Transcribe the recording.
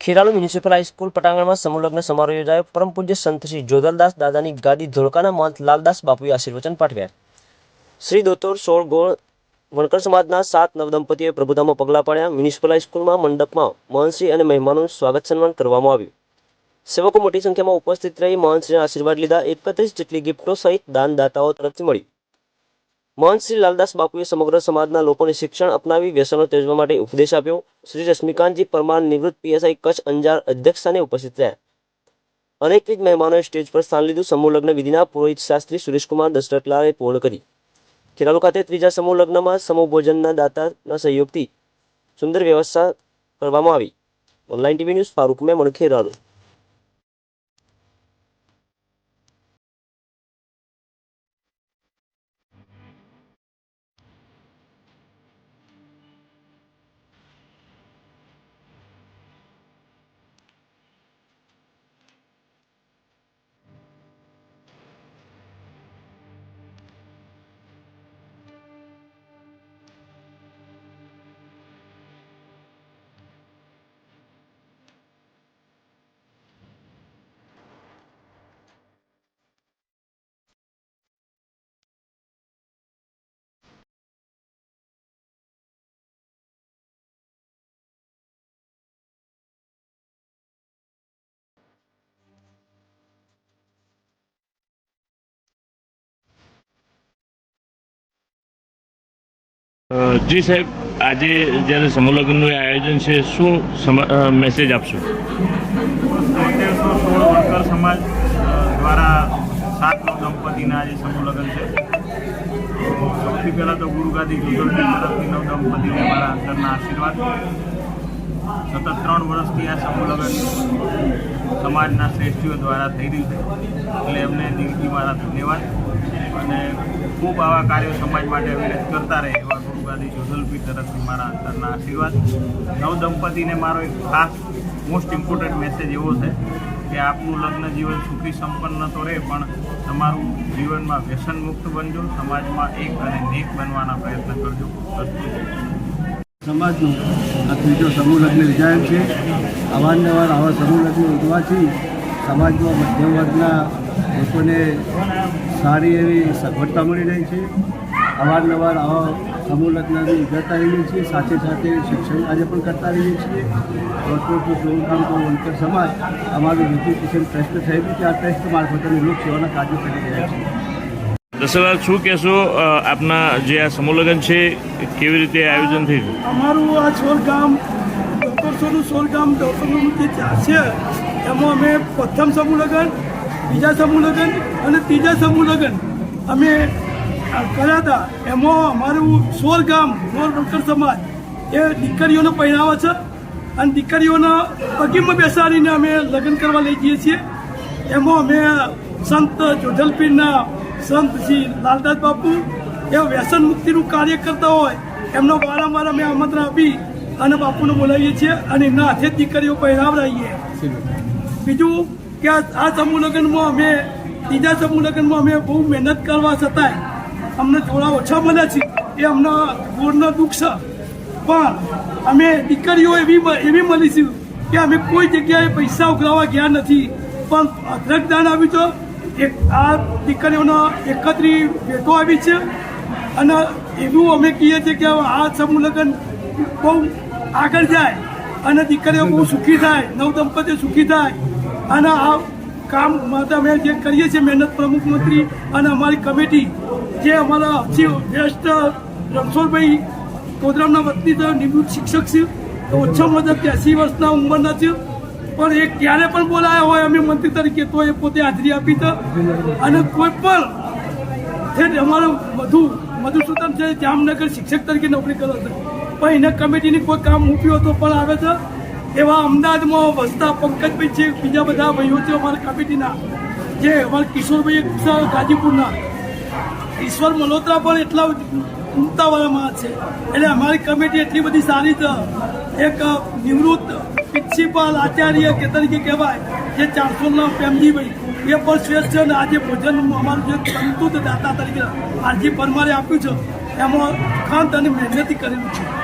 Kheralu municipal high school પટાંગણમાં સમૂહલગ્ન સમારોહ યોજાયો. પરમ પૂજ્ય સંત શ્રી જોધલદાસ દાદાની ગાદી ધોળકાના મહંત લાલદાસ બાપુએ આશીર્વચન પાઠવ્યા. શ્રી દોતોર સોળ ગોળ વણકર સમાજના સાત નવદંપતીએ પ્રભુતામાં પગલાં પાડ્યા. મ્યુનિસિપલ હાઈસ્કૂલમાં મંડપમાં મહંતશ્રી અને મહેમાનોનું સ્વાગત સન્માન કરવામાં આવ્યું. સેવકો મોટી સંખ્યામાં ઉપસ્થિત રહી મહંતશ્રીના આશીર્વાદ લીધા. એકત્રીસ જેટલી ગિફ્ટો સહિત દાનદાતાઓ તરફથી મળી. મહંત શ્રી લાલદાસ બાપુએ સમગ્ર સમાજના લોકોને શિક્ષણ અપનાવી, વ્યસનો ત્યજવા માટે ઉપદેશ આપ્યો. શ્રી રશ્મિકાંતજી પરમાર નિવૃત્ત પીએસઆઈ કચ્છ અંજાર અધ્યક્ષસ્થાને ઉપસ્થિત રહ્યા. અનેકવિધ મહેમાનોએ સ્ટેજ પર સ્થાન લીધું. સમૂહ લગ્ન વિધિના પુરોહિત શાસ્ત્રી સુરેશકુમાર દશરથલાલે પૂર્ણ કરી. ખેરાલુ ખાતે ત્રીજા સમૂહ લગ્નમાં સમૂહ ભોજનના દાતાના સહયોગથી સુંદર વ્યવસ્થા કરવામાં આવી. Online TV news Farooq Memon, Kheralu. જી સાહેબ, આજે જ્યારે સમૂહ લગ્નનું આયોજન છે, શું મેસેજ આપશો? વણકર સમાજ દ્વારા સાત નવ દંપતીના આજે સમૂહ છે. સૌથી પહેલાં તો ગુરુગાદી ગુજરતી તરફથી નવ મારા અંતરના આશીર્વાદ. સતત ત્રણ વર્ષથી આ સમૂહ સમાજના શ્રેષ્ઠીઓ દ્વારા થઈ રહ્યું છે. એટલે એમને દિલથી મારા ધન્યવાદ. અને ખૂબ આવા કાર્યો સમાજ માટે વિરત કરતા રહે એવા ગુરુગાદી જોધલપી તરફથી મારા અંતરના આશીર્વાદ. નવ દંપતીને મારો એક ખાસ મોસ્ટ ઇમ્પોર્ટન્ટ મેસેજ એવો છે કે આપનું લગ્ન જીવન સુખી સંપન્ન તો રહે, પણ તમારું જીવનમાં વ્યસન મુક્ત બનજો, સમાજમાં એક અને નેક બનવાના પ્રયત્ન કરજો. સમાજનો આ ત્રીજો સમૂહ લગ્ન યોજાયેલ છે. અવારનવાર આવા સમૂહ લગ્ન ઉજવાથી સમાજમાં મધ્યમ વર્ગના લોકોને સારી એવી સગવડતા મળી રહી છે. અવારનવાર આવા સમૂહ લગ્નની કરતા રહીએ છીએ સાથે સાથે શિક્ષણ આજે પણ કરતા રહીએ છીએ. ટુ સોલકામ ટુ વણકર સમાજ અમારું એજ્યુકેશન ટ્રસ્ટ થયેલું છે. આ ટ્રસ્ટ મારફતે અમે લોકસેવાના કાર્યો કરી રહ્યા છીએ દશરથ શું કહેશો આપના જે આ સમૂહલગ્ન છે કેવી રીતે આયોજન થયું? અમારું આ સોળ ગામ ડોક્ટરસોનું સોળ ગામ ડોક્ટરનું જે છે એમાં અમે પ્રથમ સમૂહ લગ્ન બીજા સમૂહ લગ્ન અને ત્રીજા સમૂહ લગ્ન. અમે કર્યા હતા. એમાં અમારું સોળ ગામ સોળ ડોક્ટર સમાજ. એ દીકરીઓનો પહેરાવે છે અને દીકરીઓના પગીમાં બેસાડીને અમે લગ્ન કરવા લઈ જઈએ છીએ. એમાં અમે સંત જોધલપીરના સંત શ્રી લાલદાસ બાપુ એ વ્યસન મુક્તિનું કાર્ય કરતા હોય એમનો વારંવાર અમે આમંત્રણ આપી અને બાપુને બોલાવીએ છીએ અને એમના હાથે જ દીકરીઓ પહેરાવડાવીએ. બીજું કે આ સમૂહ લગ્નમાં અમે ત્રીજા સમૂહ લગ્નમાં અમે બહુ મહેનત કરવા છતાંય અમને થોડા ઓછા મળ્યા છે. એ અમને ગોળનો દુઃખ છે. પણ અમે દીકરીઓ એવી એવી મળીશું કે અમે કોઈ જગ્યાએ પૈસા ઉઘરાવા ગયા નથી. પણ અદ્રક દાન આવ્યું તો એક આ દીકરીઓનો એકત્રી ભેટો આવી છે. અને એવું અમે કહીએ છીએ કે આ સમૂહ લગ્ન બહુ આગળ જાય અને દીકરીઓ બહુ સુખી થાય, નવ દંપતીઓ સુખી થાય. અને આ કામ માટે અમે જે કરીએ છીએ, મહેનત પ્રમુખ મંત્રી અને અમારી કમિટી, જે અમારા ચીફ બેસ્ટ રણછોડભાઈ કોદરામના વતની નિવૃત્ત શિક્ષક છે ઓછામાં ઓછા ત્યાસી વર્ષના ઉંમરના છે. પણ એ ક્યારે પણ બોલાયા હોય અમે મંત્રી તરીકે, તો એ પોતે હાજરી આપી તો અને કોઈ પણ અમારો વધુ મધુસૂદન છે જામનગર શિક્ષક તરીકે નોકરી કરે છે. પણ એને કમિટીની કોઈ કામ મૂક્યું હતું પણ આવે છે. એવા અમદાવાદમાં વસતા પંકજભાઈ છે, બીજા બધા ભાઈઓ છે અમારા કમિટીના. જે અમારા કિશોરભાઈ ગાજીપુરના. ઈશ્વર મલ્હોત્રા પણ એટલા ઉમતાવાળામાં છે. એટલે અમારી કમિટી એટલી બધી સારી છે. એક નિવૃત્ત પ્રિન્સિપાલ આચાર્ય કે તરીકે કહેવાય, જે ચારસોના પ્રેમજીભાઈ એ પણ શ્રેષ્ઠ છે અને આજે ભોજન અમારું જે સંતુત દાતા તરીકે આરજી પરમારે આપ્યું છે. એમાં ખાંત અને મહેનતી કરેલું છે.